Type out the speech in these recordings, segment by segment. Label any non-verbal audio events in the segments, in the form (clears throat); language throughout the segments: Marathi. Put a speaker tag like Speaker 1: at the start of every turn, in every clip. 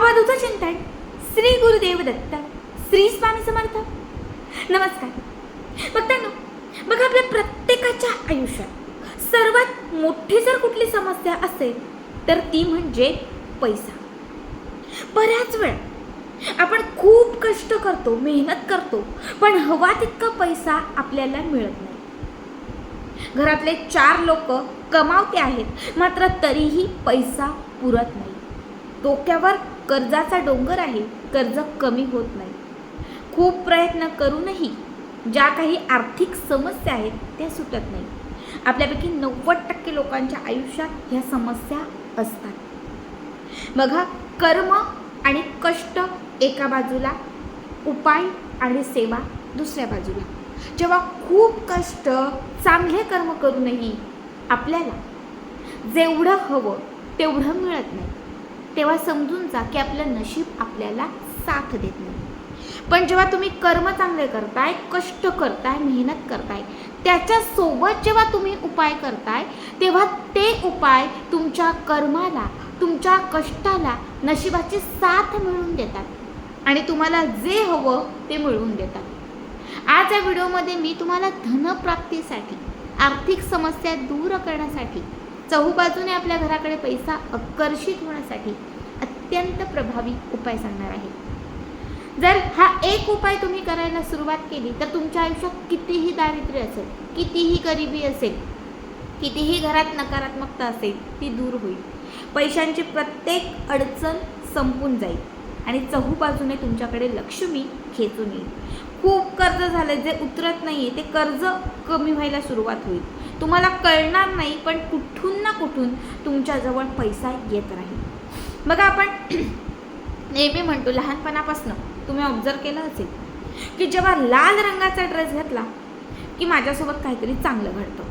Speaker 1: अवधूत चिंतन श्री गुरुदेव दत्त श्री स्वामी समर्थ. नमस्कार. बघताना बघा आपल्या प्रत्येकाच्या आयुष्यात सर्वात मोठी जर कुठली समस्या असेल तर ती म्हणजे पैसा. बऱ्याच वेळ आपण खूप कष्ट करतो मेहनत करतो पण हवा तितका पैसा आपल्याला मिळत नाही. घरातले चार लोक कमावते आहेत मात्र तरीही पैसा पुरत नाही. डोक्यावर कर्जाचा डोंगर आहे कर्ज कमी होत नाही. खूप प्रयत्न करूनही ज्या काही आर्थिक समस्या आहेत त्या सुटत नाही. आपल्यापैकी नव्वद टक्के लोकांच्या आयुष्यात ह्या समस्या असतात. बघा कर्म आणि कष्ट एका बाजूला उपाय आणि सेवा दुसऱ्या बाजूला. जेव्हा खूप कष्ट चांगले कर्म करूनही आपल्याला जेवढं हवं तेवढं मिळत नाही. तेव्हा समजून जा की आपलं नशीब आपल्याला साथ देत नाही. पण जेव्हा तुम्ही कर्म चांगले करताय कष्ट करताय मेहनत करताय त्याच्यासोबत जेव्हा तुम्ही उपाय करताय तेव्हा ते उपाय तुमच्या कर्माला तुमच्या कष्टाला नशिबाची साथ मिळवून देतात. आणि तुम्हाला जे हवं ते मिळवून देतात. आज या व्हिडिओमध्ये मी तुम्हाला धनप्राप्तीसाठी आर्थिक समस्या दूर करण्यासाठी चहूबाजूने आपल्या घराकडे पैसा आकर्षित होण्यासाठी अत्यंत प्रभावी उपाय सांगणार आहे. जर हा एक उपाय तुम्ही करायला सुरुवात केली तर तुमच्या आयुष्यात कितीही दारिद्र्य असेल कितीही गरिबी असेल कितीही घरात नकारात्मकता असेल ती दूर होईल. पैशांची प्रत्येक अडचण संपून जाईल आणि चहूबाजूने तुमच्याकडे लक्ष्मी खेचून येईल. खूप कर्ज झालं जे उतरत नाही आहे ते कर्ज कमी व्हायला सुरुवात होईल. तुम्हाला कळणार नाही पण कुठून ना कुठून तुमच्याजवळ पैसा येत राहील. बघा आपण (clears throat) नेहमी म्हणतो लहानपणापासून तुम्ही ऑब्झर्व केलं असेल की जेव्हा लाल रंगाचा ड्रेस घातला की माझ्यासोबत काहीतरी चांगलं घडतं.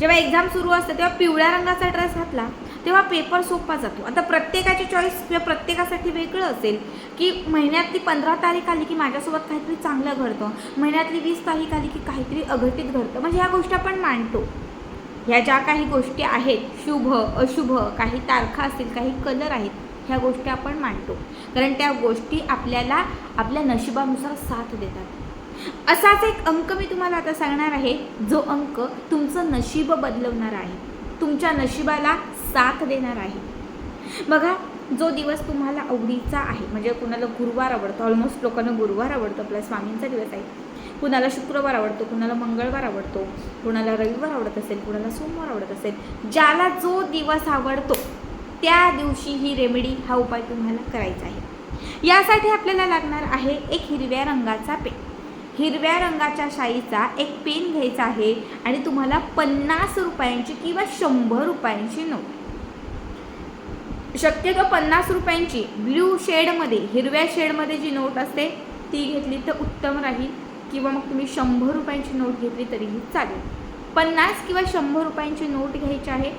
Speaker 1: जेव्हा एक्झाम सुरू असते तेव्हा पिवळ्या रंगाचा ड्रेस घातला तेव्हा पेपर सोपा जातो. आता प्रत्येकाची चॉईस किंवा प्रत्येकासाठी वेगळं असेल की महिन्यातली पंधरा तारीख आली की माझ्यासोबत काहीतरी चांगलं घडतं महिन्यातली वीस तारीख आली की काहीतरी अघटित घडतं. म्हणजे ह्या गोष्टी आपण मांडतो. ह्या ज्या काही गोष्टी आहेत शुभ अशुभ काही तारखा असतील काही कलर आहेत ह्या गोष्टी आपण मांडतो. कारण त्या गोष्टी आपल्याला आपल्या नशिबानुसार साथ देतात. असाच एक अंक मी तुम्हाला आता सांगणार आहे जो अंक तुमचं नशीब बदलवणार आहे. तुमच्या नशिबाला साथ देणार आहे. बघा जो दिवस तुम्हाला आवडीचा आहे म्हणजे कुणाला गुरुवार आवडतो ऑलमोस्ट लोकांना गुरुवार आवडतो आपल्या स्वामींचा दिवस आहे. कुणाला शुक्रवार आवडतो कुणाला मंगळवार आवडतो कुणाला रविवार आवडत असेल कुणाला सोमवार आवडत असेल ज्याला जो दिवस आवडतो त्या दिवशी ही रेमेडी हा उपाय तुम्हाला करायचा आहे. यासाठी आपल्याला लागणार आहे एक हिरव्या रंगाचा पेन. हिरव्या रंगाच्या शाईचा एक पेन घ्यायचा आहे आणि तुम्हाला पन्नास रुपयांची किंवा शंभर रुपयांची नोट. शक्यतो पन्नास रुपयांची. ब्ल्यू शेडमध्ये हिरव्या शेडमध्ये जी नोट असते ती घेतली तर उत्तम राहील. किंवा मग तुम्ही शंभर रुपयांची नोट घेतली तरीही चालेल. पन्नास किंवा शंभर रुपयांची नोट घ्यायची आहे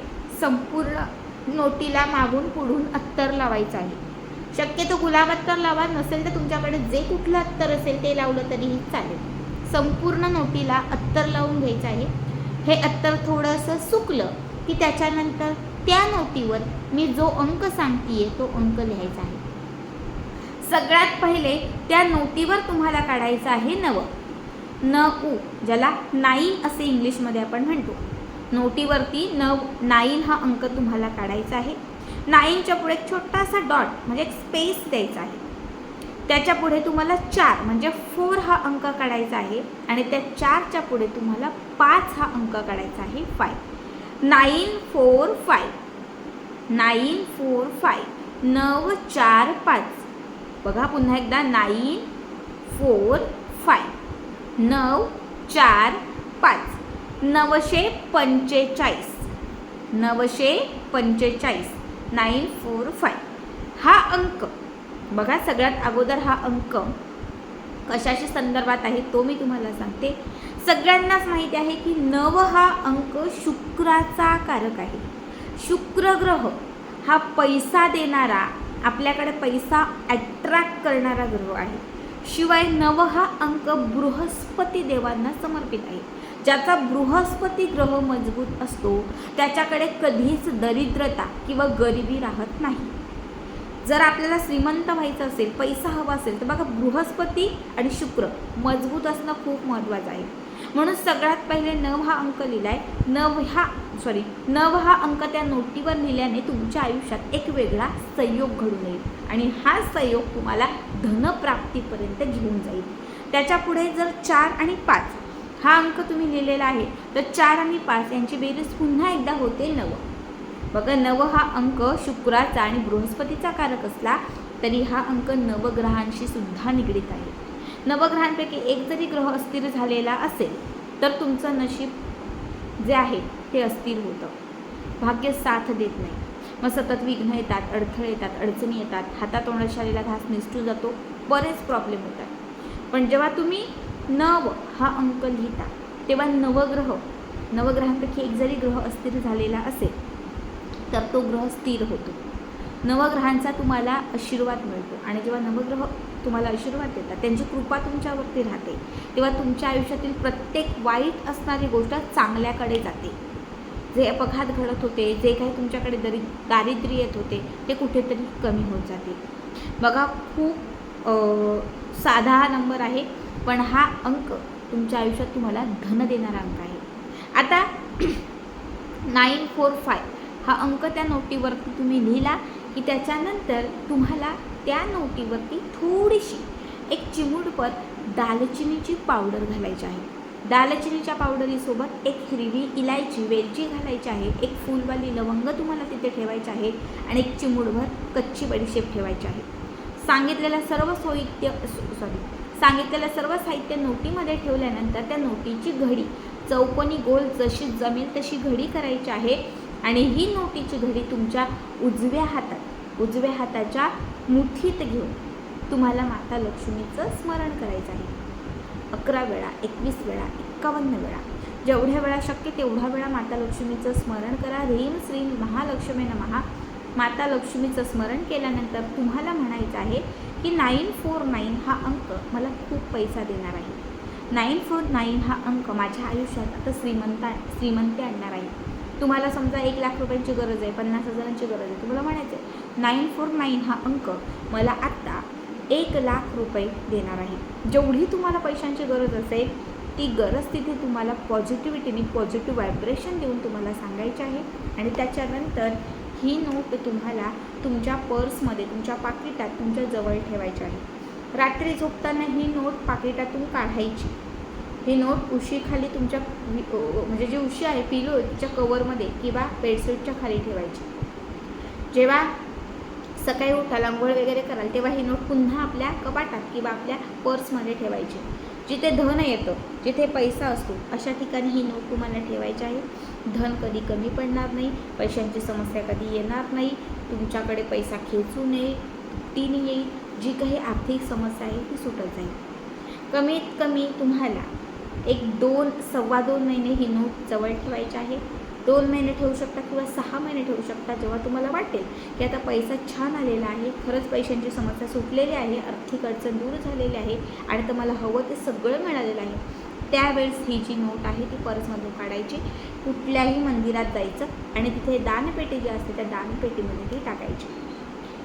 Speaker 1: संपूर्ण नोटीला मागून पुढून अत्तर लावायचं आहे. शक्यतो गुलाब अत्तर लावा नसेल तर तुमच्याकडे जे कुठलं अत्तर असेल ते लावलं तरीही चालेल. संपूर्ण नोटीला अत्तर लावून घ्यायचं आहे. हे अत्तर थोडंसं सुकलं की त्याच्यानंतर त्या नोटीवर मी जो अंक सांगतीये तो अंक लिहायचा आहे. सगळ्यात पहिले त्या नोटीवर तुम्हाला काढायचं आहे नवं. न ऊ ज्याला नाईन असे इंग्लिशमध्ये आपण म्हणतो. नोटीवरती नव नाईन हा अंक तुम्हाला काढायचा आहे. नाईनच्या पुढे एक छोटासा डॉट म्हणजे एक स्पेस द्यायचा आहे. त्याच्या पुढे तुम्हाला चार म्हणजे फोर हा अंक काढायचा आहे आणि त्या चारच्या पुढे तुम्हाला पाच हा अंक काढायचा आहे five. Nine four five. Nine four five. नऊ चार पाच. बघा पुन्हा एकदा नाईन फोर फाय. नऊ चार पाच. नऊशे पंचेचाळीस. नऊशे पंचेचाळीस. नाईन फोर फाय हा अंक. बघा सगळ्यात अगोदर हा अंक कशाशी संदर्भात आहे तो मी तुम्हाला सांगते. सगळ्यांनाच माहिती आहे की नव हा अंक शुक्राचा कारक आहे. शुक्र ग्रह हा पैसा देणारा आपल्याकडे पैसा ॲट्रॅक्ट करणारा ग्रह आहे. शिवाय नव हा अंक बृहस्पती देवांना समर्पित आहे. ज्याचा बृहस्पती ग्रह मजबूत असतो त्याच्याकडे कधीच दरिद्रता किंवा गरिबी राहत नाही. जर आपल्याला श्रीमंत व्हायचं असेल पैसा हवा असेल तर बघा बृहस्पती आणि शुक्र मजबूत असणं खूप महत्त्वाचं आहे. म्हणून सगळ्यात पहिले नव हा अंक लिहिलाय. नव हा सॉरी नव हा अंक त्या नोटीवर लिहिल्याने तुमच्या आयुष्यात एक वेगळा संयोग घडून येईल. आणि हा संयोग तुम्हाला धनप्राप्तीपर्यंत घेऊन जाईल. त्याच्या पुढे जर चार आणि पाच हा अंक तुम्ही लिहिलेला आहे तर चार आणि पाच यांची बेरीज पुन्हा एकदा होते नव. बघा नव हा अंक शुक्राचा आणि बृहस्पतीचा कारक असला तरी हा अंक नवग्रहांशी सुद्धा निगडीत आहे. नवग्रहांपैकी एक जरी ग्रह अस्थिर झालेला असेल तर तुमचं नशीब जे आहे ते अस्थिर होतं. भाग्य साथ देत नाही. मग सतत विघ्न येतात अडथळे येतात अडचणी येतात. हातातोंडात शालेला घास निसटू जातो. बरेच प्रॉब्लेम होतात. पण जेव्हा तुम्ही नव हा अंक लिहिता तेव्हा नवग्रह नवग्रहांपैकी एक जरी ग्रह अस्थिर झालेला असेल तर तो ग्रह स्थिर होतो. नवग्रहांचा तुम्हाला आशीर्वाद मिळतो. आणि जेव्हा नवग्रह तुम्हाला आशीर्वाद देतात त्यांची कृपा तुमच्यावरती राहते. तेव्हा तुमच्या आयुष्यातील प्रत्येक वाईट असणारी गोष्ट चांगल्याकडे जाते. जे अपघात घडत होते जे काही तुमच्याकडे दरि दारिद्र्य येत होते ते कुठेतरी कमी होत जाते. बघा खूप साधा हा नंबर आहे पण हा अंक तुमच्या आयुष्यात तुम्हाला धन देणारा अंक आहे. आता (clears throat) नाईन फोर फाय हा अंक त्या नोटीवरती तुम्ही लिहिला की त्याच्यानंतर तुम्हाला त्या नोटीवरती थोडीशी एक चिमूटभर दालचिनीची पावडर घालायची आहे. दालचिनीच्या पावडरीसोबत एक हिरवी इलायची वेलची घालायची आहे एक फुलवाली लवंग तुम्हाला तिथे ठेवायची आहे आणि एक चिमूटभर कच्ची बडीशेप ठेवायची आहे. सांगितलेलं सर्व साहित्य सॉरी सांगितलेलं सर्व साहित्य नोटीमध्ये ठेवल्यानंतर त्या नोटीची घडी चौकोनी गोल जशी जमेल तशी घडी करायची आहे. आणि ही नोटीची घडी तुमच्या उजव्या हातात उजव्या हाताच्या मुठीत घेऊन तुम्हाला माता लक्ष्मीचं स्मरण करायचं आहे. अकरा वेळा एकवीस वेळा एक्कावन्न वेळा. जेवढ्या वेळा शक्य तेवढ्या वेळा माता लक्ष्मीचं स्मरण करा. ह्रीम श्रीम महालक्ष्मी महा माता लक्ष्मीचं स्मरण केल्यानंतर तुम्हाला म्हणायचं आहे की नाईन फोर नाईन हा अंक मला खूप पैसा देणार आहे. नाईन फोर नाईन हा अंक माझ्या आयुष्यात आता श्रीमंता श्रीमंती आणणार आहे. तुम्हाला समजा एक लाख रुपयांची गरज आहे पन्नास हजारांची गरज आहे तुम्हाला म्हणायचं आहे नाईन फोर नाईन हा अंक मला आत्ता एक लाख रुपये देणार आहे. जेवढी तुम्हाला पैशांची गरज असेल ती गरज तिथे तुम्हाला पॉझिटिव्हिटीने पॉझिटिव्ह व्हायब्रेशन देऊन तुम्हाला सांगायची आहे आणि त्याच्यानंतर ही नोट तुम्हाला तुमच्या पर्समध्ये तुमच्या पाकिटात तुमच्या जवळ ठेवायची आहे. रात्री झोपताना ही नोट पाकिटातून काढायची. ही नोट उशीखाली तुमच्या म्हणजे जी उशी आहे पिलो तिच्या कवरमध्ये किंवा बेडशीटच्या खाली ठेवायची. जेव्हा सकाळी उठाल आंघोळ वगैरे कराल तेव्हा ही नोट पुन्हा आपल्या कपाटात किंवा आपल्या पर्समध्ये ठेवायची. जिथे धन येतं जिथे पैसा असतो अशा ठिकाणी ही नोट तुम्हाला ठेवायची आहे. धन कधी कमी पडणार नाही पैशांची समस्या कधी येणार नाही तुमच्याकडे पैसा खेचू नये तुटीने येईल जी काही आर्थिक समस्या आहे ती सुटत जाईल. कमीत कमी तुम्हाला एक दोन सव्वा दोन महिने ही नोट जवळ ठेवायची आहे. दोन महिने ठेवू शकता किंवा सहा महिने ठेवू शकता जेव्हा तुम्हाला वाटेल. की आता पैसा छान आलेला आहे खरंच पैशांची समस्या सुटलेली आहे आर्थिक अडचण दूर झालेली आहे आणि तुम्हाला हवं ते सगळं मिळालेलं आहे. त्यावेळेस ही जी नोट आहे ती पर्समधून काढायची. कुठल्याही मंदिरात जायचं आणि तिथे दानपेटी जी असते त्या दानपेटीमध्ये ती टाकायची.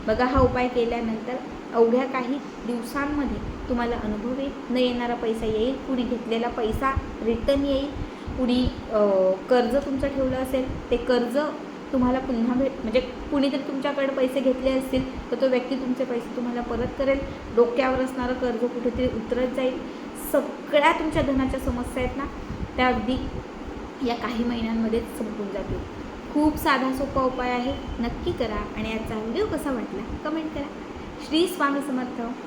Speaker 1: बघा हा उपाय केल्यानंतर अवघ्या काही दिवसांमध्ये तुम्हाला अनुभव येईल. न येणारा पैसा येईल. कुणी घेतलेला पैसा रिटर्न येईल. कुणी कर्ज तुमचं ठेवलं असेल ते कर्ज तुम्हाला पुन्हा भेट म्हणजे कुणीतरी तुमच्याकडे पैसे घेतले असतील तर तो व्यक्ती तुमचे पैसे तुम्हाला परत करेल. डोक्यावर असणारं कर्ज कुठेतरी उतरत जाईल. सगळ्या तुमच्या धनाच्या समस्या आहेत ना त्या अगदी या काही महिन्यांमध्येच संपून जातील. खूप साधा सोपा उपाय आहे. नक्की करा. आणि याचा व्हिडिओ कसा वाटला कमेंट करा. श्री स्वामी समर्थ.